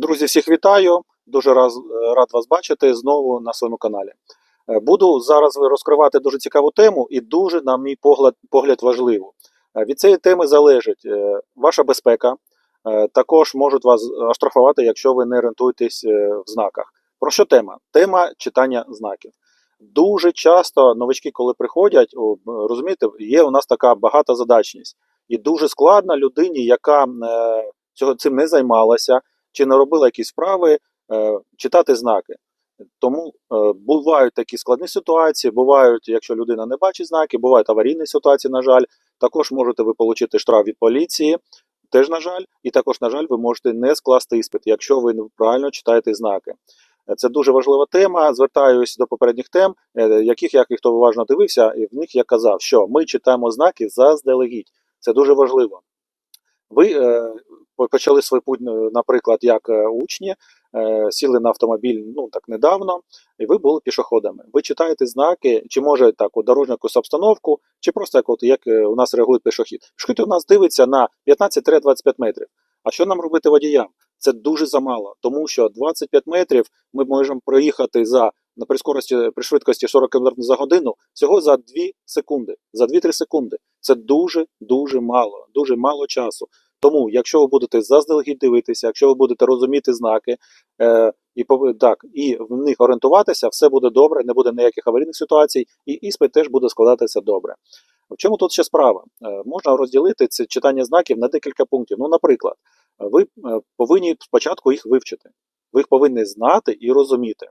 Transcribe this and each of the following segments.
Друзі, всіх вітаю. Дуже раз, рад вас бачити знову на своєму каналі. Е, Буду зараз розкривати дуже цікаву тему і дуже, на мій погляд, погляд важливу. Е, Від цієї теми залежить е, ваша безпека. Е, Також можуть вас оштрафувати, якщо ви не орієнтуєтесь е, в знаках. Про що тема? Тема читання знаків. Дуже часто новички, коли приходять, розумієте, є у нас така багатозадачність. І дуже складно людині, яка е, цього цим не займалася, чи не робила якісь справи, е, читати знаки. Тому е, бувають такі складні ситуації, бувають, якщо людина не бачить знаки, бувають аварійні ситуації, на жаль. Також можете ви отримати штраф від поліції, теж, на жаль, і також, на жаль, ви можете не скласти іспит, якщо ви правильно читаєте знаки. Е, Це дуже важлива тема. Звертаюся до попередніх тем, яких я хто уважно дивився, і в них я казав, що ми читаємо знаки заздалегідь. Це дуже важливо. Ви почали свій путь, е, наприклад, як е, учні, е, сіли на автомобіль ну так недавно, і ви були пішоходами. Ви читаєте знаки, чи може так дорожню якусь обстановку, чи просто як, от, як у нас реагує пішохід. Пішохід у нас дивиться на 15-25 метрів. А що нам робити водіям? Це дуже замало, тому що 25 метрів ми можемо проїхати за на при скорості при швидкості 40 км за годину всього за 2 секунди. За 2-3 секунди. Це дуже дуже мало, дуже мало часу. Тому, якщо ви будете заздалегідь дивитися, якщо ви будете розуміти знаки е, і так, і в них орієнтуватися, все буде добре, не буде ніяких аварійних ситуацій, і іспит теж буде складатися добре. В чому тут ще справа? Е, можна розділити це читання знаків на декілька пунктів. Ну, наприклад, ви е, повинні спочатку їх вивчити. Ви їх повинні знати і розуміти.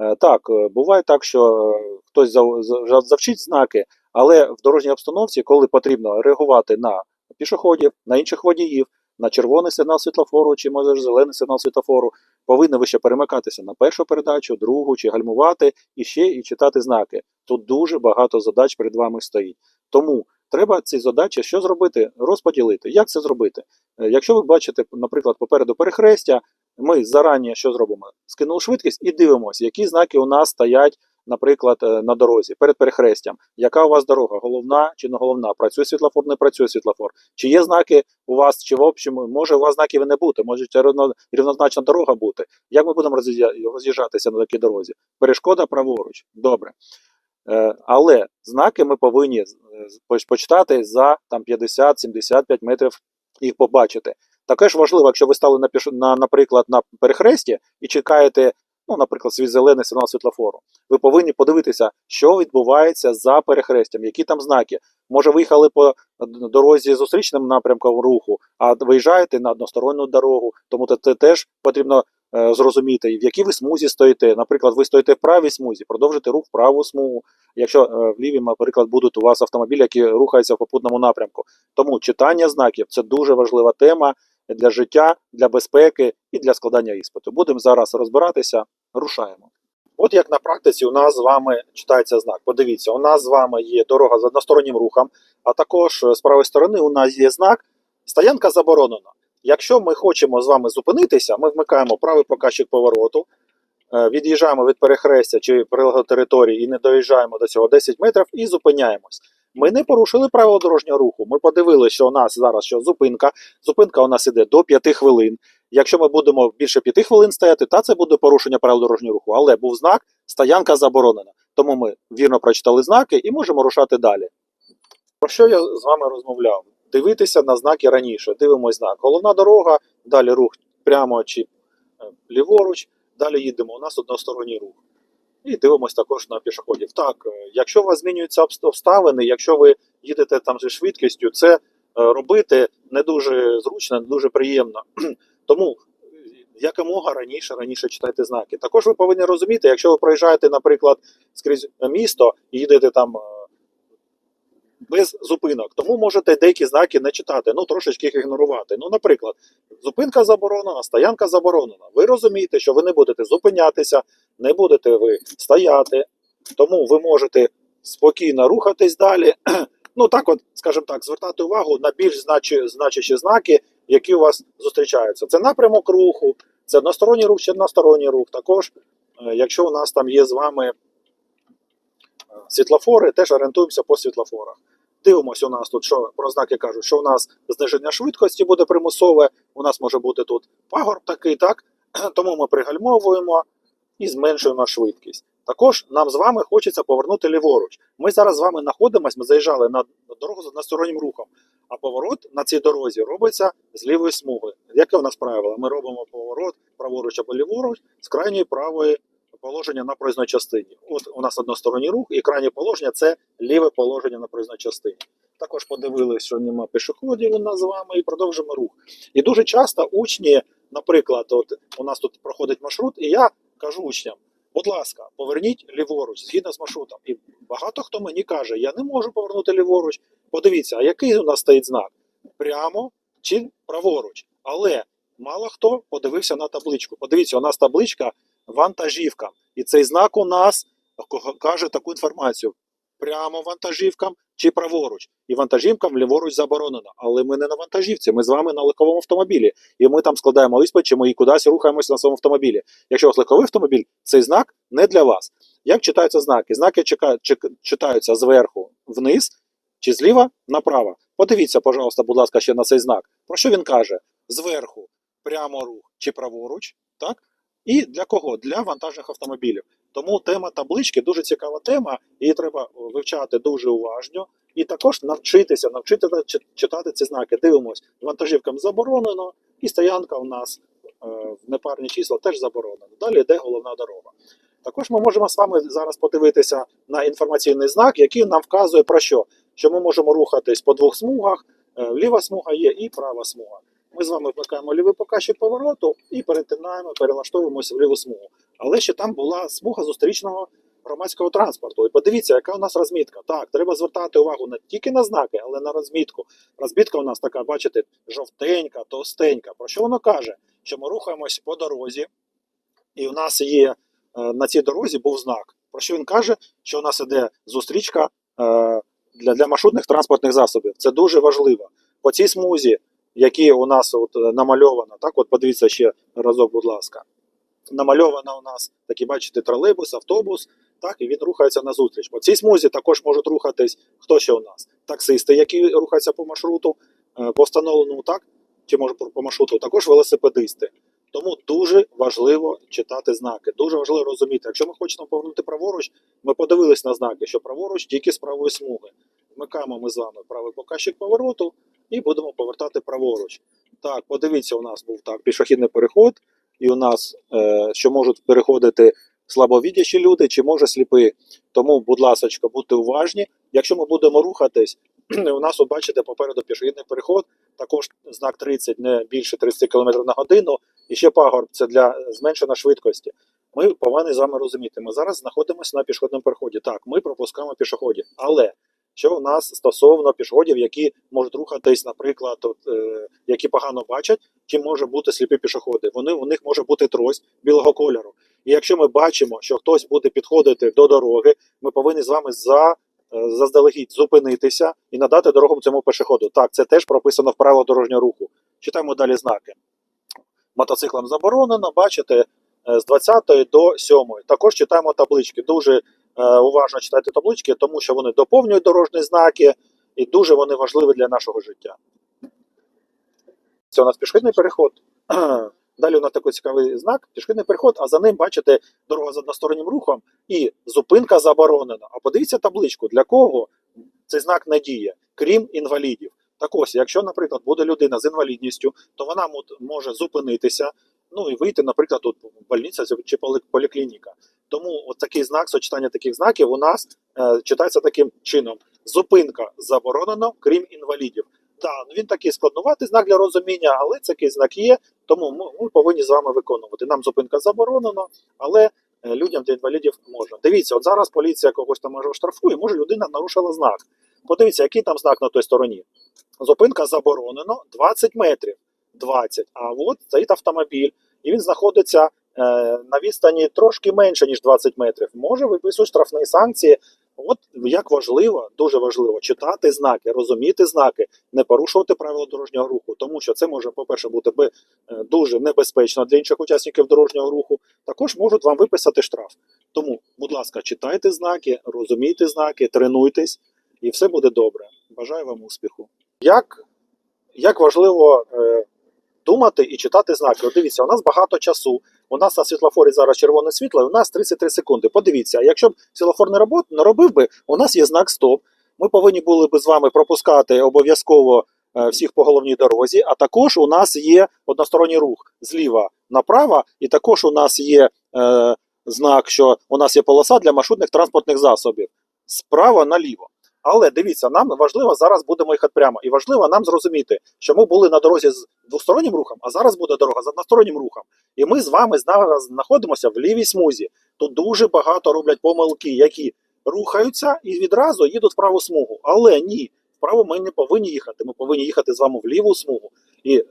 Е, Так, е, буває так, що е, хтось зав- зав- завчить знаки, але в дорожній обстановці, коли потрібно реагувати на пішоходів, на інших водіїв, на червоний сигнал світлофору чи може зелений сигнал світлофору, повинні ви ще перемикатися на першу передачу, другу чи гальмувати і ще і читати знаки. Тут дуже багато задач перед вами стоїть. Тому треба ці задачі що зробити? Розподілити. Як це зробити? Е, Якщо ви бачите, наприклад, попереду перехрестя, ми зарані що зробимо? Скинули швидкість і дивимося, які знаки у нас стоять, наприклад, е, на дорозі перед перехрестям. Яка у вас дорога? Головна чи не головна? Працює світлофор, не працює світлофор. Чи є знаки у вас, чи в общем, може у вас знаків і не бути, може це рівнозначна дорога бути. Як ми будемо роз'їжджатися на такій дорозі? Перешкода праворуч. Добре. Е, але знаки ми повинні е, почитати за там 50-75 метрів їх побачити. Також важливо, якщо ви стали на, наприклад, на перехресті і чекаєте, ну, наприклад, свій зелений сигнал світлофору, ви повинні подивитися, що відбувається за перехрестям, які там знаки. Може, виїхали по дорозі зустрічним напрямком руху, а виїжджаєте на односторонню дорогу, тому це теж потрібно е, зрозуміти, в якій ви смузі стоїте. Наприклад, ви стоїте в правій смузі, продовжуйте рух в праву смугу. Якщо е, в лівій, наприклад, будуть у вас автомобілі, які рухаються в попутному напрямку. Тому читання знаків це дуже важлива тема для життя, для безпеки і для складання іспиту. Будемо зараз розбиратися. Рушаємо. От як на практиці у нас з вами читається знак. Подивіться, у нас з вами є дорога з одностороннім рухом, а також е, з правої сторони у нас є знак стоянка заборонена. Якщо ми хочемо з вами зупинитися, ми вмикаємо правий показчик повороту, е, від'їжджаємо від перехрестя чи прилеглої території і не доїжджаємо до цього 10 метрів і зупиняємось. Ми не порушили правила дорожнього руху. Ми подивилися, що у нас зараз що зупинка. Зупинка у нас іде до 5 хвилин. Якщо ми будемо більше 5 хвилин стояти, та це буде порушення правил дорожнього руху. Але був знак стоянка заборонена. Тому ми вірно прочитали знаки і можемо рушати далі. Про що я з вами розмовляв? Дивитися на знаки раніше. Дивимось знак. Головна дорога, далі рух прямо чи е, ліворуч, далі їдемо. У нас односторонній рух. І дивимось також на пішоходів. Так, е, якщо у вас змінюються обставини, якщо ви їдете там зі швидкістю, це е, робити не дуже зручно, не дуже приємно. Тому е, якомога раніше раніше читайте знаки. Також ви повинні розуміти, якщо ви проїжджаєте, наприклад, скрізь місто і їдете там. Без зупинок, тому можете деякі знаки не читати, ну трошечки їх ігнорувати. Ну, наприклад, зупинка заборонена, стоянка заборонена. Ви розумієте, що ви не будете зупинятися, не будете ви стояти, тому ви можете спокійно рухатись далі. Ну так, от, скажімо так, звертати увагу на більш значі, значущі знаки, які у вас зустрічаються. Це напрямок руху, це односторонній рух чи односторонній рух. Також, е, якщо у нас там є з вами е, світлофори, теж орієнтуємося по світлофорах. Дивимося, у нас тут що про знаки кажуть, що у нас зниження швидкості буде примусове, у нас може бути тут пагорб такий, так? Тому ми пригальмовуємо і зменшуємо швидкість. Також нам з вами хочеться повернути ліворуч. Ми зараз з вами знаходимося, ми заїжджали на дорогу з одностороннім рухом, а поворот на цій дорозі робиться з лівої смуги. Яке у нас правило? Ми робимо поворот праворуч або ліворуч з крайньої правої положення на проїзній частині. От у нас односторонній рух, і крайнє положення це ліве положення на проїзній частині. Також подивилися, що нема пішоходів у нас з вами, і продовжимо рух. І дуже часто учні, наприклад, от у нас тут проходить маршрут, і я кажу учням: будь ласка, поверніть ліворуч згідно з маршрутом. І багато хто мені каже, я не можу повернути ліворуч. Подивіться, а який у нас стоїть знак? Прямо чи праворуч? Але мало хто подивився на табличку. Подивіться, у нас табличка вантажівка. І цей знак у нас каже таку інформацію: прямо вантажівкам чи праворуч. І вантажівкам ліворуч заборонено. Але ми не на вантажівці, ми з вами на легковому автомобілі. І ми там складаємо іспит, чи ми і кудись рухаємося на своєму автомобілі. Якщо у вас легковий автомобіль, цей знак не для вас. Як читаються знаки? Знаки читаються зверху вниз чи зліва направо. Подивіться, пожалуйста, будь ласка, ще на цей знак. Про що він каже? Зверху прямо рух чи праворуч, так? І для кого? Для вантажних автомобілів. Тому тема таблички дуже цікава тема, її треба вивчати дуже уважно. І також навчитися, навчити читати ці знаки. Дивимось, вантажівкам заборонено, і стоянка у нас е, в непарні числа теж заборонено. Далі йде головна дорога. Також ми можемо з вами зараз подивитися на інформаційний знак, який нам вказує про що? Що ми можемо рухатись по двох смугах, е, ліва смуга є і права смуга. Ми з вами вмикаємо лівий показчик повороту і перетинаємо, перелаштовуємося в ліву смугу. Але ще там була смуга зустрічного громадського транспорту. І подивіться, яка у нас розмітка. Так, треба звертати увагу не тільки на знаки, але на розмітку. Розмітка у нас така, бачите, жовтенька, товстенька. Про що воно каже? Що ми рухаємось по дорозі, і у нас є е, на цій дорозі був знак. Про що він каже? Що у нас іде зустрічка е, для, для маршрутних транспортних засобів. Це дуже важливо. По цій смузі, які у нас от намальовано, так, от подивіться ще разок, будь ласка. Намальовано у нас такі, бачите, тролейбус, автобус, так, і він рухається на зустріч. По цій смузі також можуть рухатись хто ще у нас? Таксисти, які рухаються по маршруту, е, по встановленому так, чи може по маршруту, також велосипедисти. Тому дуже важливо читати знаки. Дуже важливо розуміти. Якщо ми хочемо повернути праворуч, ми подивились на знаки, що праворуч тільки з правої смуги. Вмикаємо ми з вами правий показчик повороту і будемо повертати праворуч. Так, подивіться, у нас був так пішохідний переход, і у нас е, що можуть переходити слабовідячі люди чи може сліпі. Тому, будь ласка, будьте уважні. Якщо ми будемо рухатись, у нас, от бачите, попереду пішохідний переход, також знак 30, не більше 30 км на годину. І ще пагорб це для зменшення швидкості. Ми повинні з вами розуміти. Ми зараз знаходимося на пішохідному переході. Так, ми пропускаємо пішоходів. Але що у нас стосовно пішоходів, які можуть рухатись, наприклад, от, е, які погано бачать, чи може бути сліпі пішоходи? Вони у них може бути трость білого кольору. І якщо ми бачимо, що хтось буде підходити до дороги, ми повинні з вами за е, заздалегідь зупинитися і надати дорогу цьому пішоходу. Так, це теж прописано в правилах дорожнього руху. Читаємо далі знаки. Мотоциклам заборонено, бачите, е, з 20 до 7. Також читаємо таблички. Дуже уважно читайте таблички, тому що вони доповнюють дорожні знаки і дуже вони важливі для нашого життя. Це у нас пішохідний переход. Далі у нас такий цікавий знак, пішохідний переход, а за ним, бачите, дорога з одностороннім рухом і зупинка заборонена. А подивіться табличку, для кого цей знак не діє, крім інвалідів. Так ось, якщо, наприклад, буде людина з інвалідністю, то вона може зупинитися, ну і вийти, наприклад, тут больниця чи поліклініка. Тому от такий знак, сочетання таких знаків у нас е, читається таким чином: зупинка заборонено, крім інвалідів. Так, він такий складнуватий знак для розуміння, але такий знак є, тому ми, ми повинні з вами виконувати. Нам зупинка заборонена, але е, людям для інвалідів можна. Дивіться, от зараз поліція когось там може штрафує, може людина нарушила знак. Подивіться, який там знак на той стороні. Зупинка заборонено 20 метрів. 20. А от стоїть автомобіль, і він знаходиться на відстані трошки менше, ніж 20 метрів. Може виписують штрафні санкції. От як важливо, дуже важливо читати знаки, розуміти знаки, не порушувати правила дорожнього руху, тому що це може, по-перше, бути би, е, дуже небезпечно для інших учасників дорожнього руху. Також можуть вам виписати штраф. Тому, будь ласка, читайте знаки, розумійте знаки, тренуйтесь, і все буде добре. Бажаю вам успіху. Як, як важливо е, думати і читати знаки. От дивіться, у нас багато часу. У нас на світлофорі зараз червоне світло, і у нас 33 секунди. Подивіться, якщо б світлофор не робот не робив би, у нас є знак стоп. Ми повинні були би з вами пропускати обов'язково е, всіх по головній дорозі. А також у нас є односторонній рух зліва направо, і також у нас є е, знак, що у нас є полоса для маршрутних транспортних засобів справа наліво. Але дивіться, нам важливо зараз будемо їхати прямо, і важливо нам зрозуміти, що ми були на дорозі з двостороннім рухом, а зараз буде дорога з одностороннім рухом. І ми з вами зараз знаходимося в лівій смузі. Тут дуже багато роблять помилки, які рухаються і відразу їдуть в праву смугу. Але ні, вправо ми не повинні їхати. Ми повинні їхати з вами в ліву смугу. І е,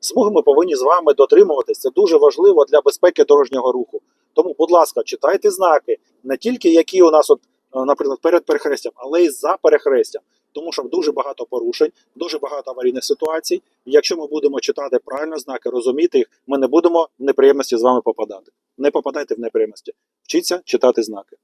смуги ми повинні з вами дотримуватись. Це дуже важливо для безпеки дорожнього руху. Тому, будь ласка, читайте знаки, не тільки які у нас, от, наприклад, перед перехрестям, але й за перехрестям. Тому що дуже багато порушень, дуже багато аварійних ситуацій. Якщо ми будемо читати правильно знаки, розуміти їх, ми не будемо в неприємності з вами попадати. Не попадайте в неприємності. Вчіться читати знаки.